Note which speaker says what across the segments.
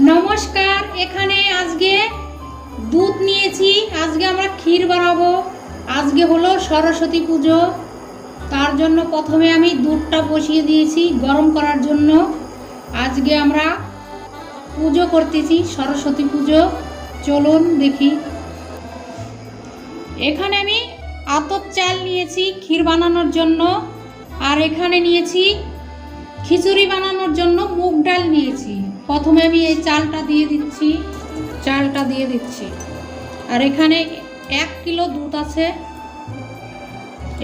Speaker 1: নমস্কার, এখানে আজকে দুধ নিয়েছি, আজকে আমরা ক্ষীর বানাবো। আজকে হলো সরস্বতী পুজো। তার জন্য প্রথমে আমি দুধটা বসিয়ে দিয়েছি গরম করার জন্য। আজকে আমরা পুজো করতেছি, সরস্বতী পুজো। চলুন দেখি। এখানে আমি আতপ চাল নিয়েছি ক্ষীর বানানোর জন্য। আর এখানে নিয়েছি খিচুড়ি বানানোর জন্য ডাল নিয়েছি। প্রথমে আমি এই চালটা দিয়ে দিচ্ছি, চালটা দিয়ে দিচ্ছি। আর এখানে এক কিলো দুধ আছে।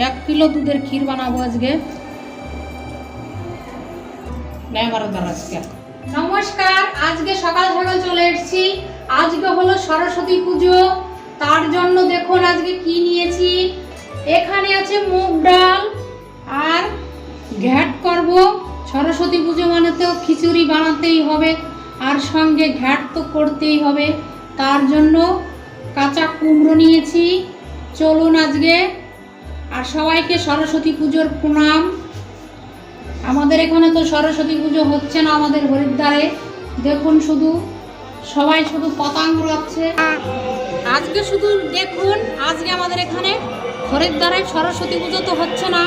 Speaker 1: এক কিলো দুধের ক্ষীর বানাবো আজকে। নমস্কার, আজকে সকাল সকাল চলে এসেছি। আজকে হলো সরস্বতী পুজো। তার জন্য দেখুন আজকে কি নিয়েছি। এখানে আছে মুগ ডাল আর ঘ্যাট করব। সরস্বতী পুজো মানে তো খিচুড়ি বানাতেই হবে, আর সঙ্গে ঘ্যাট তো করতেই হবে। তার জন্য কাঁচা কুমড়ো নিয়েছি। চলুন আজকে, আর সবাইকে সরস্বতী পুজোর প্রণাম। আমাদের এখানে তো সরস্বতী পুজো হচ্ছে না আমাদের হরিদ্বারে। দেখুন শুধু, সবাই শুধু পতাঙ্গ উড়াচ্ছে। আজকে শুধু দেখুন, আজকে আমাদের এখানে হরিদ্বারে সরস্বতী পুজো তো হচ্ছে না,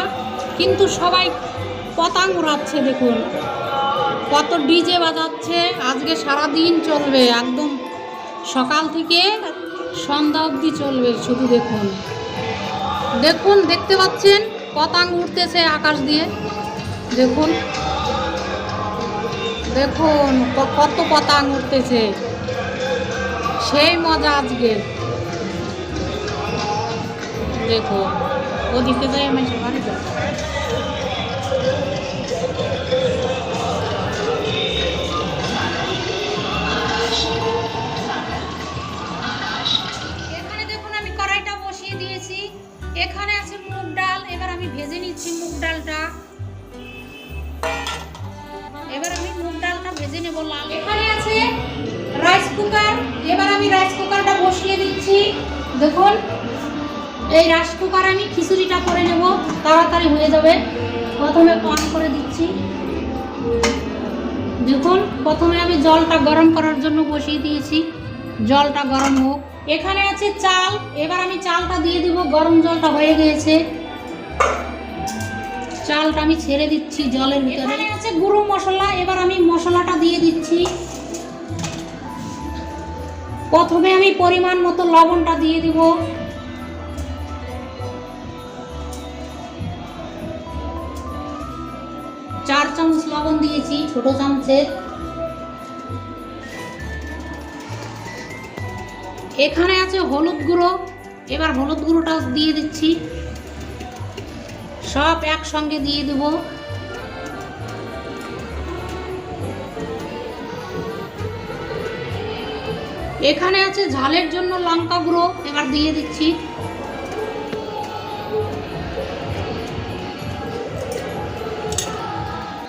Speaker 1: কিন্তু সবাই পতাঙ্গ উড়াচ্ছে, দেখুন। কত ডিজে বাজাচ্ছে, আজকে সারা দিন চলবে, একদম সকাল থেকে সন্ধ্যা অবধি চলবে, শুধু দেখুন। দেখুন, দেখতে পাচ্ছেন, পতাঙ্গ উঠতেছে আকাশ দিয়ে। দেখুন। দেখুন কত পতাঙ্গ উঠতেছে সেই মজা আজকে। দেখো ওদিকে যাই আমি যাব আছে মুগ ডাল, এবার আমি ভেজে নিচ্ছি মুগ ডালটা। এবার আমি মুগ ডালটা ভেজে নেব লাল। এখানে আছে রাইস কুকার এবার আমি রাইস কুকারটা বসিয়ে দিচ্ছি। দেখুন, এই রাইস কুকার আমি খিচুড়িটা করে নেব, তাড়াতাড়ি হয়ে যাবে। প্রথমে অন করে দিচ্ছি। দেখুন, প্রথমে আমি জলটা গরম করার জন্য বসিয়ে দিয়েছি। জলটা গরম হোক। এখানে আছে চাল। এবার আমি চালটা দিয়ে দিব, গরম জলটা হয়ে গিয়েছে। চালটা আমি ছেড়ে দিচ্ছি জলের ভিতরে। এখানে আছে গুঁড়ো মশলা, এবার আমি মশলাটা দিয়ে দিচ্ছি। প্রথমে আমি পরিমাণ মতো লবণটা দিয়ে দিব। চার চামচ লবণ দিয়েছি, ছোট চামচের। এখানে আছে হলুদ গুঁড়ো। এবার হলুদ গুঁড়োটা দিয়ে দিচ্ছি। সব একসঙ্গে দিয়ে দেব। এখানে আছে ঝালের জন্য লঙ্কা গুঁড়ো এবার দিয়ে দিচ্ছি।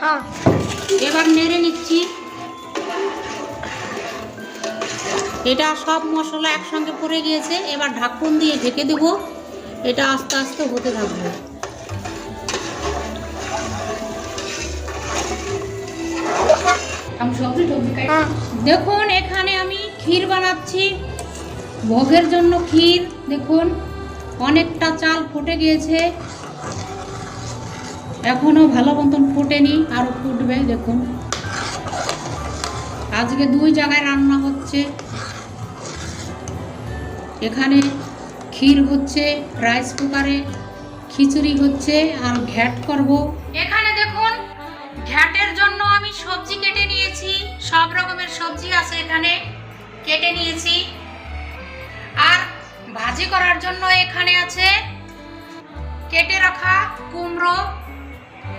Speaker 2: হ্যাঁ।
Speaker 1: এবার নেড়ে নিচ্ছি। এটা সব মশলা একসঙ্গে পড়ে গিয়েছে এবার ঢাকুন দিয়ে ঢেকে দেব। এটা আস্তে আস্তে হতে থাকবে।
Speaker 2: হ্যাঁ
Speaker 1: দেখুন এখানে আমি ক্ষীর বানাচ্ছি। ভোগের জন্য ক্ষীর দেখুন অনেকটা চাল ফুটে গিয়েছে। এখনও ভালো মতন ফুটেনি আরও ফুটবে দেখুন। আজকে দুই জায়গায় রান্না হচ্ছে। এখানে ক্ষীর হচ্ছে রাইস কুকারে খিচুড়ি হচ্ছে, আর ঘ্যাট করব। এখানে দেখুন, ঘ্যাটের জন্য আমি সবজি কেটে নিয়েছি, সব রকমের সবজি আছে এখানে, কেটে নিয়েছি। আর ভাজি করার জন্য এখানে আছে, কেটে রাখা কুমড়ো,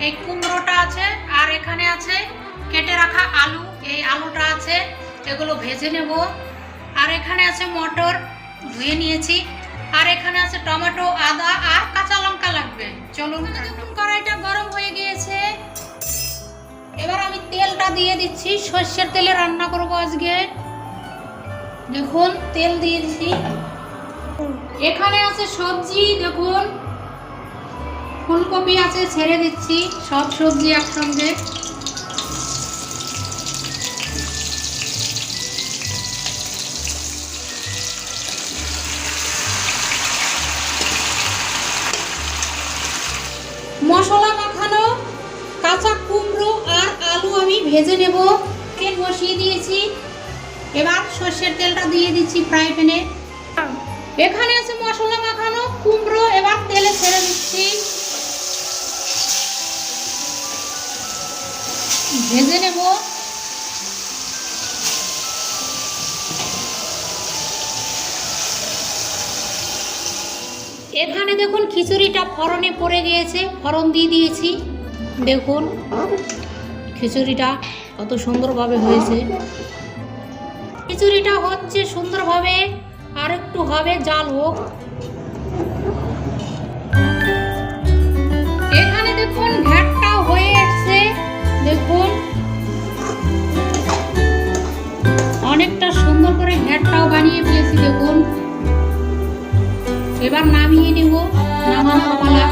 Speaker 1: এই কুমড়োটা আছে, আর এখানে আছে, কেটে রাখা আলু, এই আলুটা আছে, এগুলো ভেজে নেব। আর এখানে আছে মটর ধুয়ে নিয়েছি। আর এখানে আছে টমেটো আদা আর কাঁচা লঙ্কা লাগবে। চলুন দেখুন কড়াইটা গরম হয়ে গিয়েছে। এবার আমি তেলটা দিয়ে দিচ্ছি। সর্ষের তেলে রান্না করব আজকে। দেখুন তেল দিয়ে দিচ্ছি। এখানে আছে সবজি দেখুন। ফুলকপি আছে ছেড়ে দিচ্ছি। সব সবজি একসঙ্গে। ভেজে নেব। তেল বসিয়ে দিয়েছি। এবার সর্ষের তেলটা দিয়ে দিচ্ছি ফ্রাই প্যানে। এখানে আছে মশলা মাখানো, কুমড়ো, এবার তেলে ছেড়ে দিচ্ছি। ভেজে নেব। এখানে দেখুন খিচুড়িটা ফরনে পড়ে গিয়েছে। ফরন দিয়ে দিয়েছি। দেখুন। খিচুড়িটা কত সুন্দরভাবে হয়েছে। খিচুড়িটা হচ্ছে সুন্দরভাবে আর একটু হবে, জাল হোক। এখানে দেখুন ঘ্যাটটাও হয়ে আসছে দেখুন। অনেকটা সুন্দর করে ঘ্যাটটাও বানিয়ে ফেলেছি, দেখুন। এবার নামিয়ে নেব, নামানোর পালা।